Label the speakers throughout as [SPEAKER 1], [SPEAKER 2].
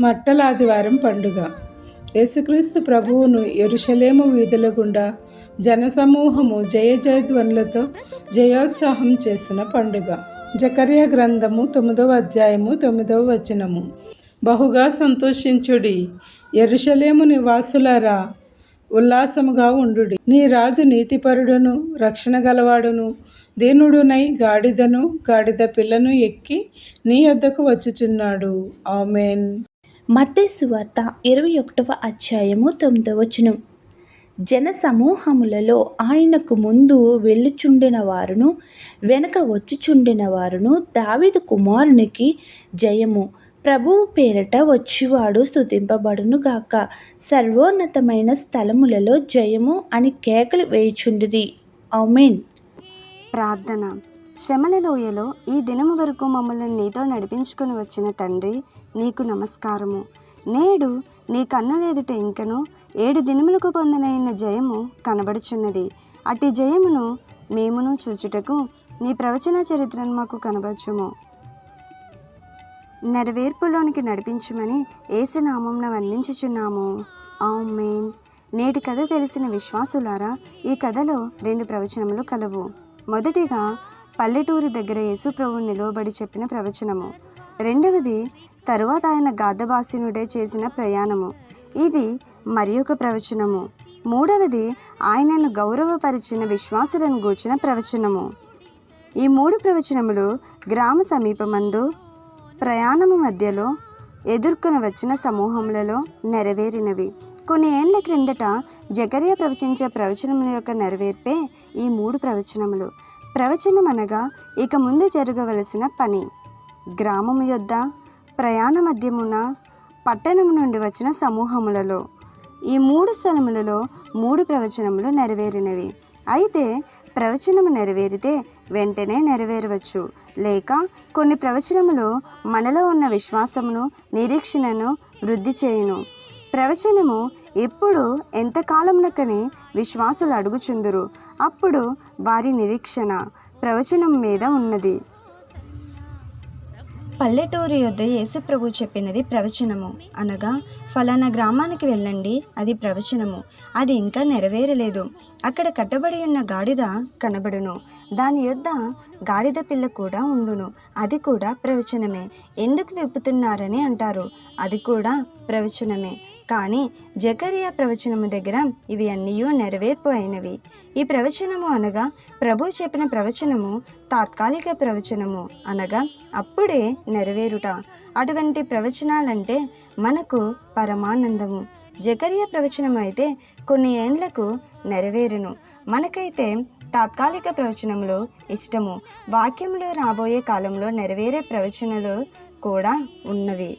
[SPEAKER 1] మట్టలాదివారం పండుగ. యేసుక్రీస్తు ప్రభువును ఎరుషలేము వీధుల గుండా జనసమూహము జయ జయధ్వనులతో జయోత్సాహం చేసిన పండుగ. జకర్య గ్రంథము తొమ్మిదవ అధ్యాయము తొమ్మిదవ వచనము. బహుగా సంతోషించుడి. ఎరుషలేము నివాసులారా ఉల్లాసముగా ఉండుడి. నీ రాజు నీతిపరుడును రక్షణ గలవాడును దీనుడునై గాడిదను గాడిద పిల్లను ఎక్కి నీ వద్దకు వచ్చుచున్నాడు. ఆమెన్.
[SPEAKER 2] మత్తయి ఇరవై ఒకటవ అధ్యాయము తొమ్మిదవ వచనం. జన సమూహములలో ఆయనకు ముందు వెళ్ళుచుండిన వారును వెనక వచ్చుచుండిన వారును దావిదు కుమారునికి జయము. ప్రభువు పేరట వచ్చివాడు స్తుతింపబడును గాక. సర్వోన్నతమైన స్థలములలో జయము అని కేకలు వేయుచుండిరి. ఔమెన్
[SPEAKER 3] ప్రార్థన. శ్రమల లోయలో ఈ దినము వరకు మమ్మల్ని నీతో నడిపించుకుని వచ్చిన తండ్రి నీకు నమస్కారము. నేడు నీ కన్నులెదుట ఇంకను ఏడు దినములకు పొందనైన జయము కనబడుచున్నది. అట్టి జయమును మేమును చూచుటకు నీ ప్రవచన చరిత్రను మాకు కనబరచుము. నెరవేర్పులోనికి నడిపించమని ఏసునామంన వందించుచున్నాము. ఆమెన్. నేటి కథ తెలిసిన విశ్వాసులారా ఈ కథలో రెండు ప్రవచనములు కలవు. మొదటిగా పల్లెటూరి దగ్గర యేసు ప్రభువు నిలువబడి చెప్పిన ప్రవచనము. రెండవది తరువాత ఆయన గాధభాసినుడే చేసిన ప్రయాణము. ఇది మరి ఒక ప్రవచనము. మూడవది ఆయనను గౌరవపరిచిన విశ్వాసులను గూర్చిన ప్రవచనము. ఈ మూడు ప్రవచనములు గ్రామ సమీపమందు ప్రయాణము మధ్యలో ఎదుర్కొని వచ్చిన సమూహములలో నెరవేరినవి. కొన్ని ఏండ్ల క్రిందట జకర్య ప్రవచించే ప్రవచనముల యొక్క నెరవేర్పే ఈ మూడు ప్రవచనములు. ప్రవచనం అనగా ఇక ముందు జరగవలసిన పని. గ్రామము యొద్ద ప్రయాణ మధ్యమున పట్టణము నుండి వచ్చిన సమూహములలో ఈ మూడు స్థలములలో మూడు ప్రవచనములు నెరవేరినవి. అయితే ప్రవచనము నెరవేరితే వెంటనే నెరవేరవచ్చు. లేక కొన్ని ప్రవచనములు మనలో ఉన్న విశ్వాసమును నిరీక్షణను వృద్ధి చేయును. ప్రవచనము ఎప్పుడు ఎంతకాలమునకని విశ్వాసులు అడుగుచుందురు. అప్పుడు వారి నిరీక్షణ ప్రవచనం మీద ఉన్నది. పల్లెటూరు యొద్ద యేసుప్రభు చెప్పినది ప్రవచనము. అనగా ఫలానా గ్రామానికి వెళ్ళండి అది ప్రవచనము. అది ఇంకా నెరవేరలేదు. అక్కడ కట్టబడి ఉన్న గాడిద కనబడును. దాని యొద్ద గాడిద పిల్ల కూడా ఉండును. అది కూడా ప్రవచనమే. ఎందుకు విప్పుతున్నారని అంటారు? అది కూడా ప్రవచనమే. కానీ జకరియా ప్రవచనము దగ్గర ఇవి అన్నీ నెరవేర్పు అయినవి ఈ ప్రవచనము అనగా ప్రభు చెప్పిన ప్రవచనము తాత్కాలిక ప్రవచనము అనగా అప్పుడే నెరవేరుట. అటువంటి ప్రవచనాలంటే మనకు పరమానందము. జకరియా ప్రవచనం అయితే కొన్ని ఏండ్లకు నెరవేరును. మనకైతే తాత్కాలిక ప్రవచనములు ఇష్టము. వాక్యంలో రాబోయే కాలంలో నెరవేరే ప్రవచనలు కూడా ఉన్నవి.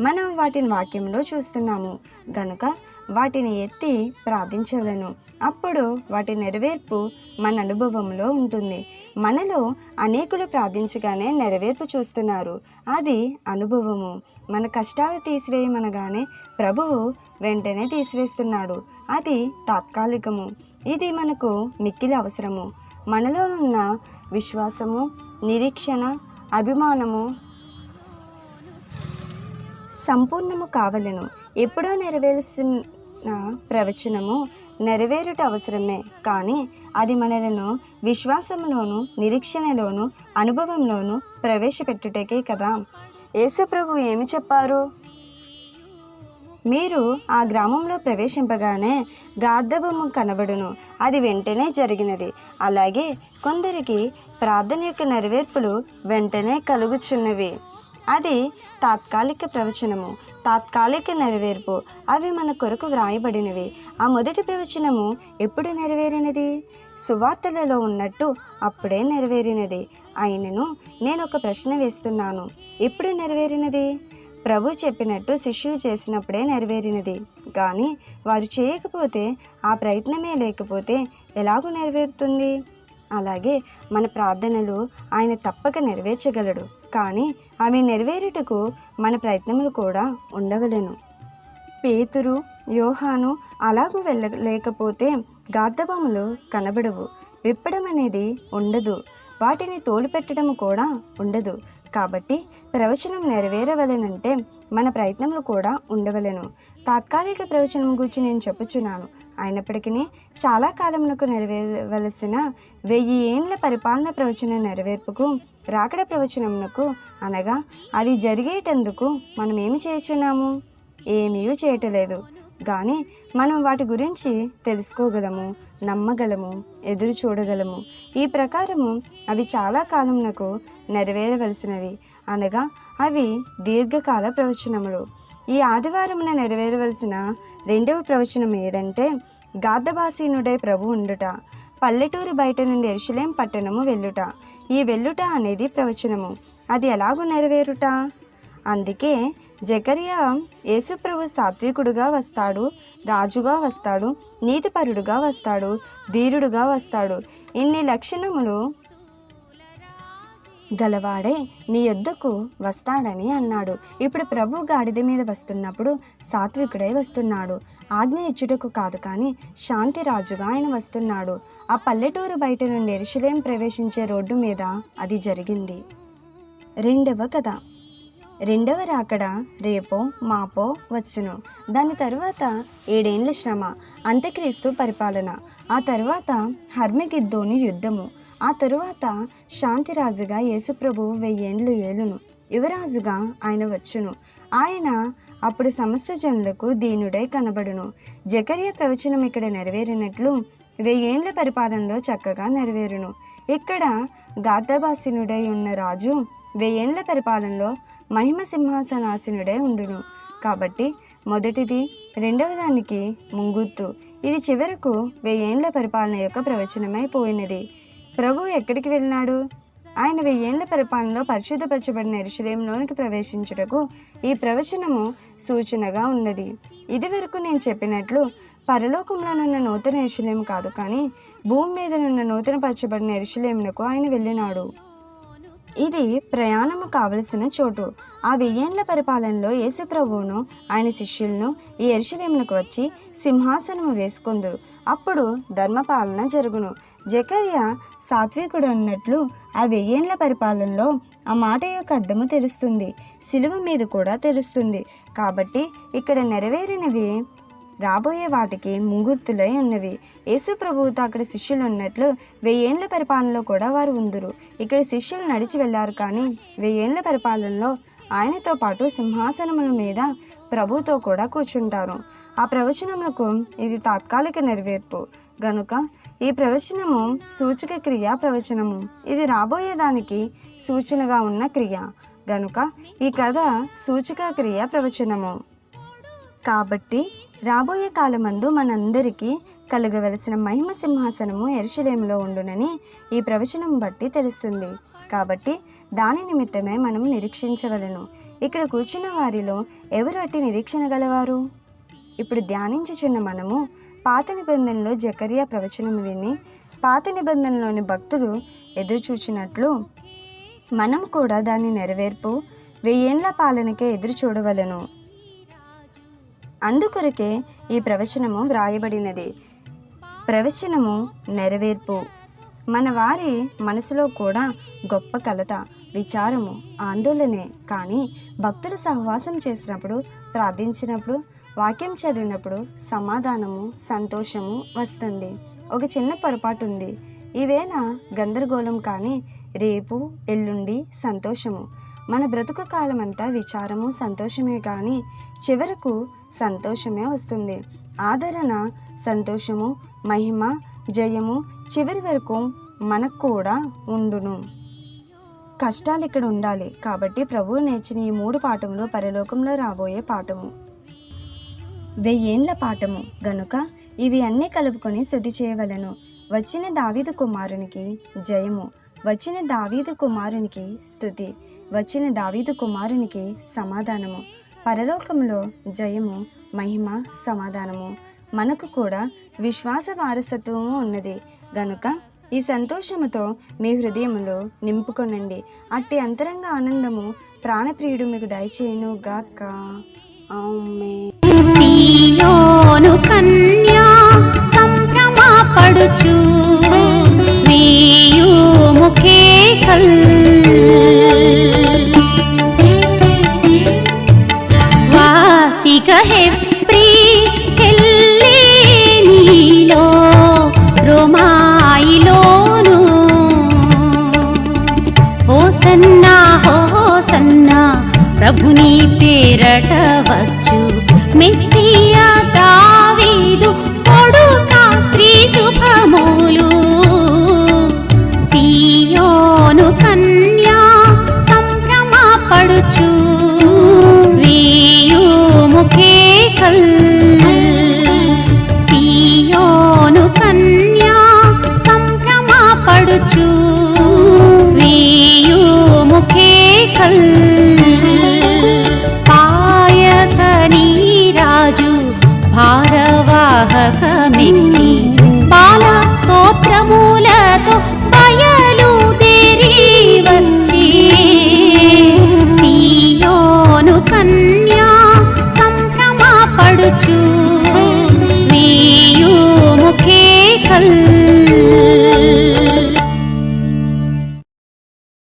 [SPEAKER 3] మనం వాటిని వాక్యంలో చూస్తున్నాము. గనుక వాటిని ఎత్తి ప్రార్థించవలను. అప్పుడు వాటి నెరవేర్పు మన అనుభవంలో ఉంటుంది. మనలో అనేకులు ప్రార్థించగానే నెరవేర్పు చూస్తున్నారు. అది అనుభవము. మన కష్టాలు తీసివేయమనగానే ప్రభువు వెంటనే తీసివేస్తున్నాడు. అది తాత్కాలికము. ఇది మనకు మిక్కిలి అవసరము. మనలో ఉన్న విశ్వాసము నిరీక్షణ అభిమానము సంపూర్ణము కావలను. ఎప్పుడో నెరవేర్చిన ప్రవచనము నెరవేరుట అవసరమే. కానీ అది మనలను విశ్వాసంలోను నిరీక్షణలోను అనుభవంలోను ప్రవేశపెట్టుటకే కదా. యేసుప్రభు ఏమి చెప్పారు? మీరు ఆ గ్రామంలో ప్రవేశింపగానే గార్ధవము కనబడును. అది వెంటనే జరిగినది. అలాగే కొందరికి ప్రార్థన యొక్క నెరవేర్పులు వెంటనే కలుగుచున్నవి. అది తాత్కాలిక ప్రవచనము తాత్కాలిక నెరవేర్పు. అవి మన కొరకు వ్రాయబడినవి. ఆ మొదటి ప్రవచనము ఎప్పుడు నెరవేరినది? సువార్తలలో ఉన్నట్టు అప్పుడే నెరవేరినది. అయినను నేను ఒక ప్రశ్న వేస్తున్నాను. ఎప్పుడు నెరవేరినది? ప్రభు చెప్పినట్టు శిష్యులు చేసినప్పుడే నెరవేరినది. కానీ వారు చేయకపోతే ఆ ప్రయత్నమే లేకపోతే ఎలాగూ నెరవేరుతుంది? అలాగే మన ప్రార్థనలు ఆయన తప్పక నెరవేర్చగలడు. కానీ అవి నెరవేరుటకు మన ప్రయత్నములు కూడా ఉండవలెను. పేతురు యోహాను అలాగూ వెళ్ళలేకపోతే గార్ధబములు కనబడవు. విప్పడం అనేది ఉండదు. వాటిని తోలుపెట్టడం కూడా ఉండదు. కాబట్టి ప్రవచనం నెరవేరవలెనంటే మన ప్రయత్నములు కూడా ఉండవలెను. తాత్కాలిక ప్రవచనం గురించి నేను చెప్పుచున్నాను. అయినప్పటికీ చాలా కాలమునకు నెరవేరవలసిన వెయ్యి ఏండ్ల పరిపాలన ప్రవచన నెరవేర్పుకు రాకడ ప్రవచనమునకు అనగా అది జరిగేటందుకు మనం ఏమి చేస్తున్నాము ఏమీ చేయటలేదు. కానీ మనం వాటి గురించి తెలుసుకోగలము నమ్మగలము ఎదురు చూడగలము. ఈ ప్రకారము అవి చాలా కాలమునకు నెరవేరవలసినవి. అనగా అవి దీర్ఘకాల ప్రవచనములు. ఈ ఆదివారమున నెరవేరవలసిన రెండవ ప్రవచనం ఏదంటే గార్ధభాసీనుడై ప్రభు ఉండుట పల్లెటూరు బయట నుండి ఎరుషలేం పట్టణము వెళ్ళుట. ఈ వెళ్ళుట అనేది ప్రవచనము. అది ఎలాగూ నెరవేరుట? అందుకే జకరియా యేసుప్రభు సాత్వికుడుగా వస్తాడు రాజుగా వస్తాడు నీతిపరుడుగా వస్తాడు ధీరుడుగా వస్తాడు. ఇన్ని లక్షణములు గలవాడే నీ యొద్దకు వస్తాడని అన్నాడు. ఇప్పుడు ప్రభు గాడిద మీద వస్తున్నప్పుడు సాత్వికుడై వస్తున్నాడు. ఆజ్ఞ ఇచ్చుటకు కాదు కానీ శాంతి రాజుగా ఆయన వస్తున్నాడు. ఆ పల్లెటూరు బయట నుండి ఎరుశలేం ప్రవేశించే రోడ్డు మీద అది జరిగింది. రెండవ కథ. రెండవ రాకడ రేపో మాపో వచ్చును. దాని తర్వాత ఏడేండ్ల శ్రమ అంత్యక్రీస్తు పరిపాలన. ఆ తర్వాత హర్మిగిద్దోని యుద్ధము. ఆ తరువాత శాంతిరాజుగా యేసుప్రభువు వెయ్యేండ్లు ఏలును. యువరాజుగా ఆయన వచ్చును. ఆయన అప్పుడు సమస్త జనులకు దీనుడై కనబడును. జకర్య ప్రవచనం ఇక్కడ నెరవేరినట్లు వెయ్యేండ్ల పరిపాలనలో చక్కగా నెరవేరును. ఇక్కడ గాతభాసినుడై ఉన్న రాజు వెయ్యేండ్ల పరిపాలనలో మహిమ సింహాసనాసినుడై ఉండును. కాబట్టి మొదటిది రెండవ దానికి ముంగుత్తు. ఇది చివరకు వెయ్యేండ్ల పరిపాలన యొక్క ప్రవచనమై పోయినది. ప్రభు ఎక్కడికి వెళ్ళినాడు? ఆయన వెయ్యేళ్ళ పరిపాలనలో పరిశుద్ధపరచబడిన ఎరుషలేంలోనికి ప్రవేశించుటకు ఈ ప్రవచనము సూచనగా ఉన్నది. ఇదివరకు నేను చెప్పినట్లు పరలోకంలోనున్న నూతన ఎరుషలేం కాదు కానీ భూమి మీదనున్న నూతన పరచబడిన ఎరుషలేమునకు ఆయన వెళ్ళినాడు. ఇది ప్రయాణము కావలసిన చోటు. ఆ వెయ్యేండ్ల పరిపాలనలో యేసుప్రభువును ఆయన శిష్యులను ఈ ఎరుషలేమునకు వచ్చి సింహాసనము వేసుకుందరు. అప్పుడు ధర్మపాలన జరుగును. జకర్య సాత్వికుడు అన్నట్లు ఆ వెయ్యేండ్ల పరిపాలనలో ఆ మాట యొక్క అర్థము తెలుస్తుంది. సిలువ మీద కూడా తెలుస్తుంది. కాబట్టి ఇక్కడ నెరవేరినవి రాబోయే వాటికి ముంగుర్తులై ఉన్నవి. యేసు ప్రభువుతో అక్కడ శిష్యులు ఉన్నట్లు వెయ్యేండ్ల పరిపాలనలో కూడా వారు ఉందరు. ఇక్కడ శిష్యులు నడిచి వెళ్ళారు కానీ వెయ్యేండ్ల పరిపాలనలో ఆయనతో పాటు సింహాసనముల మీద ప్రభుతో కూడా కూర్చుంటారు. ఆ ప్రవచనములకు ఇది తాత్కాలిక నెరవేర్పు. గనుక ఈ ప్రవచనము సూచక క్రియ ప్రవచనము. ఇది రాబోయేదానికి సూచనగా ఉన్న క్రియ. గనుక ఈ కథ సూచక క్రియ ప్రవచనము. కాబట్టి రాబోయే కాలమందు మనందరికీ కలగవలసిన మహిమ సింహాసనము ఎరుషలేములో ఉండునని ఈ ప్రవచనం బట్టి తెలుస్తుంది. కాబట్టి దాని నిమిత్తమే మనం నిరీక్షించవలను. ఇక్కడ కూర్చున్న వారిలో ఎవరు అట్టి నిరీక్షణ గలవారు? ఇప్పుడు ధ్యానించుచున్న మనము పాత నిబంధనలో జకరియా ప్రవచనం విని పాత నిబంధనలోని భక్తులు ఎదురుచూచినట్లు మనం కూడా దాని నెరవేర్పు వెయ్యేండ్ల పాలనకే ఎదురు చూడవలను అందుకొరకే ఈ ప్రవచనము వ్రాయబడినది. ప్రవచనము నెరవేర్పు. మన వారి మనసులో కూడా గొప్ప కలత విచారము ఆందోళనే. కానీ భక్తులు సహవాసం చేసినప్పుడు ప్రార్థించినప్పుడు వాక్యం చదివినప్పుడు సమాధానము సంతోషము వస్తుంది. ఒక చిన్న పొరపాటు ఉంది. ఈవేళ గందరగోళం కానీ రేపు ఎల్లుండి సంతోషము. మన బ్రతుకు కాలమంతా విచారము సంతోషమే కానీ చివరకు సంతోషమే వస్తుంది. ఆదరణ సంతోషము మహిమ జయము చివరి వరకు మనకు కూడా ఉండును. కష్టాలు ఇక్కడ ఉండాలి కాబట్టి ప్రభువు నేర్చిన ఈ మూడు పాఠములు పరలోకంలో రాబోయే పాఠము. వెయ్యేండ్ల పాఠము. గనుక ఇవి అన్నీ కలుపుకొని స్థుతి చేయవలెను. వచ్చిన దావీదు కుమారునికి జయము. వచ్చిన దావీదు కుమారునికి స్థుతి. వచ్చిన దావీదు కుమారునికి సమాధానము. పరలోకంలో జయము మహిమ సమాధానము. మనకు కూడా విశ్వాస వారసత్వము ఉన్నది. గనుక ఈ సంతోషముతో మీ హృదయములో నింపుకొనండి. అట్టి అంతరంగ ఆనందము ప్రాణప్రియుడు మీకు దయచేయును గాక ఆమె
[SPEAKER 4] Bye.